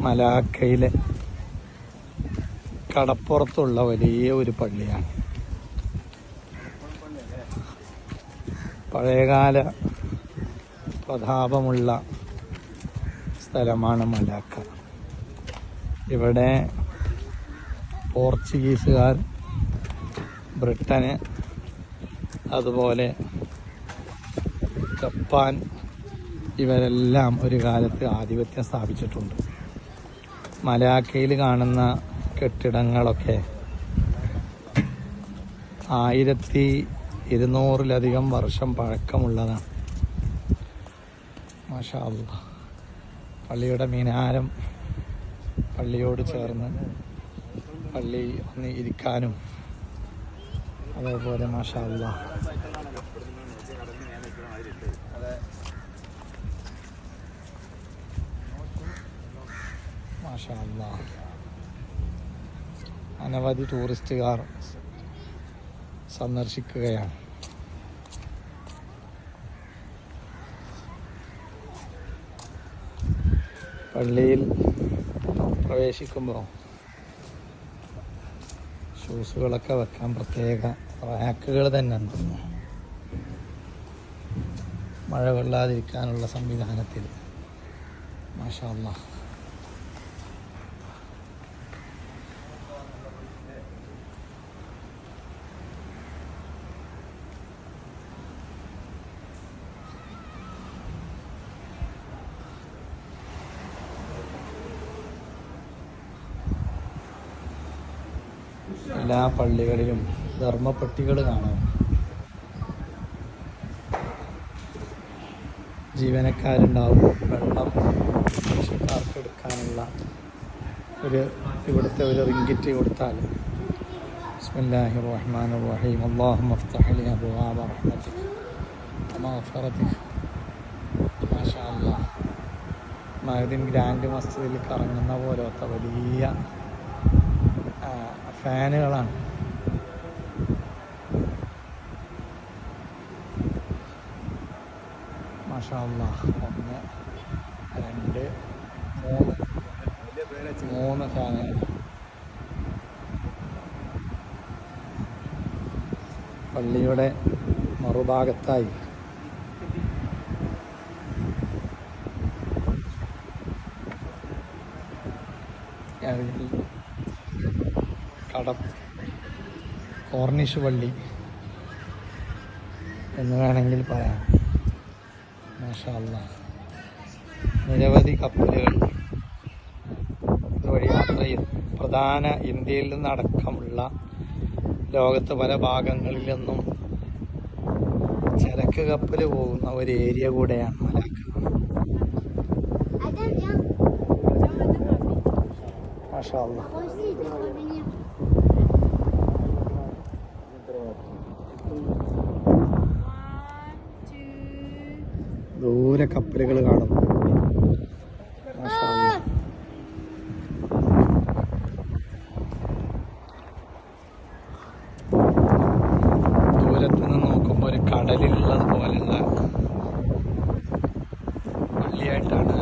മലാക്കയിലെ കടപ്പുറത്തുള്ള വലിയ ഒരു പള്ളിയാണ്. പഴയകാല പ്രതാപമുള്ള സ്ഥലമാണ് മലാക്ക. ഇവിടെ പോർച്ചുഗീസുകാർ ബ്രിട്ടന് അതുപോലെ ജപ്പാൻ ഇവരെല്ലാം ഒരു കാലത്ത് ആധിപത്യം സ്ഥാപിച്ചിട്ടുണ്ട്. മലാക്കയിൽ കാണുന്ന കെട്ടിടങ്ങളൊക്കെ ആയിരത്തി ഇരുന്നൂറിലധികം വർഷം പഴക്കമുള്ളതാണ്. മാഷാ. പള്ളിയുടെ മിനാരം പള്ളിയോട് ചേർന്ന് പള്ളി ഒന്ന് ഇരിക്കാനും അതേപോലെ മാഷാ അല്ലാ. മാഷാ അല്ലാ. അനവധി ടൂറിസ്റ്റുകാർ സന്ദർശിക്കുകയാണ് പള്ളിയിൽ പ്രവേശിക്കുമ്പോൾ ഷൂസുകളൊക്കെ വെക്കാൻ പ്രത്യേക റാക്കുകൾ തന്നെ ഉണ്ട് മഴ കൊള്ളാതിരിക്കാനുള്ള സംവിധാനത്തിൽ മാഷാ അല്ലാ എല്ലാ പള്ളികളിലും ധർമ്മപ്പെട്ടികൾ കാണാം. ജീവനക്കാരുണ്ടാവും. വെള്ളം ആവശ്യക്കാർക്ക് എടുക്കാനുള്ള ഒരു ഇവിടുത്തെ ഒരു റിങ്കിറ്റ് കൊടുത്താൽ. ബിസ്മില്ലാഹി റഹ്മാൻ റഹീം അള്ളാഹു മഫ്തഹ് ലി അബ്വാബ റഹ്മതിക് മാഷാ അള്ളാഹ് മഹദിൻ ഗ്രാൻഡ് മസ്ജിദിൽ കറങ്ങുന്ന പോലത്തെ വലിയ ഫാനുകളാണ്. മാഷാ അല്ലാഹ്. ഒന്ന് രണ്ട് മൂന്ന്. മൂന്ന് ഫാനുകൾ. പള്ളിയുടെ മറുഭാഗത്തായി. ഈ കടം. കോർണിഷ് പള്ളി എന്ന് വേണമെങ്കിൽ പറയാം. മാഷാ അല്ലാ. നിരവധി കപ്പലുകൾ ഇതുവഴി യാത്ര ചെയ്തു പ്രധാന ഇന്ത്യയിൽ നിന്നടക്കമുള്ള ലോകത്ത് പല ഭാഗങ്ങളിൽ നിന്നും ചരക്ക് കപ്പൽ പോകുന്ന ഒരു ഏരിയ കൂടെയാണ് മലാക്ക മാഷാ ദൂരെ കപ്പലുകൾ കാണുന്നു ദൂരത്ത് നിന്ന് നോക്കുമ്പോൾ ഒരു കടലിലുള്ളത് പോലെയുള്ള പള്ളിയായിട്ടാണ്